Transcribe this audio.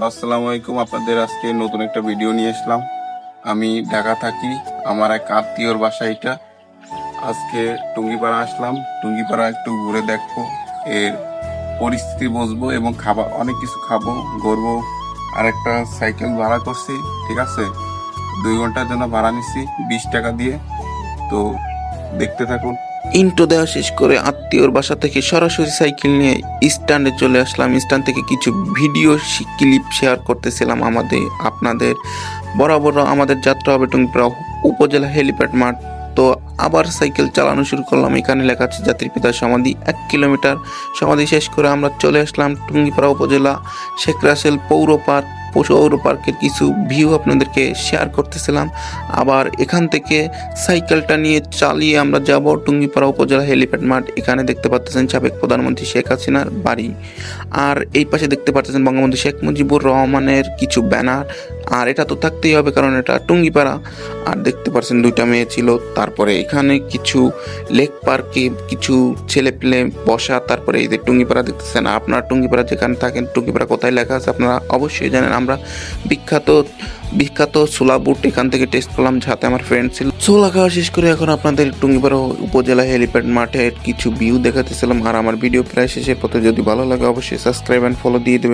আসসালামু আলাইকুম, আপনাদের আজকে নতুন একটা ভিডিও নিয়ে আসলাম। আমি ঢাকা থাকি, আমার এক আত্মীয়র বাসা এটা। আজকে টুঙ্গিপাড়া আসলাম, টুঙ্গিপাড়া একটু ঘুরে দেখব, এর পরিস্থিতি বসবো এবং খাবার, অনেক কিছু খাব, ঘুরবো। আর একটা সাইকেল ভাড়া করছি, ঠিক আছে? দুই ঘণ্টার জন্য ভাড়া নিচ্ছি বিশ টাকা দিয়ে। তো দেখতে থাকুন। ইন্টো দেওয়া শেষ করে আত্মীয়র বাসা থেকে সরাসরি সাইকেল নিয়ে স্ট্যান্ডে চলে আসলাম। স্ট্যান্ড থেকে কিছু ভিডিও ক্লিপ শেয়ার করতেছিলাম আমাদের, আপনাদের। বরাবর আমাদের যাত্রা হবে টুঙ্গিপাড়া উপজেলা হেলিপ্যাড মাঠ। তো আবার সাইকেল চালানো শুরু করলাম। এখানে লেখা আছে জাতির সমাধি এক কিলোমিটার। সমাধি শেষ করে আমরা চলে আসলাম টুঙ্গিপাড়া উপজেলা শেখ রাসেল পৌর পার্ক। পৌর পার্কের কিছু ভিউ আপনাদেরকে শেয়ার করতেছিলাম। আবার এখান থেকে সাইকেলটা নিয়ে চালিয়ে আমরা যাব টুঙ্গিপাড়া উপজেলা হেলিপ্যাড মাঠ। এখানে দেখতে পাচ্ছেন সাবেক প্রধানমন্ত্রী শেখ হাসিনার বাড়ি। আর এই পাশে দেখতে পাচ্ছেন বঙ্গবন্ধু শেখ মুজিবুর রহমানের কিছু ব্যানার। আর এটা তো থাকতেই হবে কারণ এটা টুঙ্গিপাড়া। আর দেখতে পাচ্ছেন দুইটা মেয়ে ছিল। তারপরে এখানে কিছু লেক পার্কে কিছু ছেলে পেলে বসা। তারপরে এই যে টুঙ্গিপাড়া দেখতেছেন, আপনারা টুঙ্গিপাড়া যেখানে থাকেন, টুঙ্গিপাড়া কোথায় লেখা আছে আপনারা অবশ্যই জানেন। আমরা বিখ্যাত বিখ্যাত ছোলা বুট এখান থেকে টেস্ট করলাম যাতে আমার ফ্রেন্ড ছিল। ছোলা খাওয়া শেষ করে এখন আপনাদের টুঙ্গিপাড়া উপজেলা হেলিপ্যাড মাঠের কিছু ভিউ দেখাতেছিলাম, আর আমার ভিডিও প্রায় শেষের পথে। যদি ভালো লাগে অবশ্যই সাবস্ক্রাইব অ্যান্ড ফলো দিয়ে দেবেন।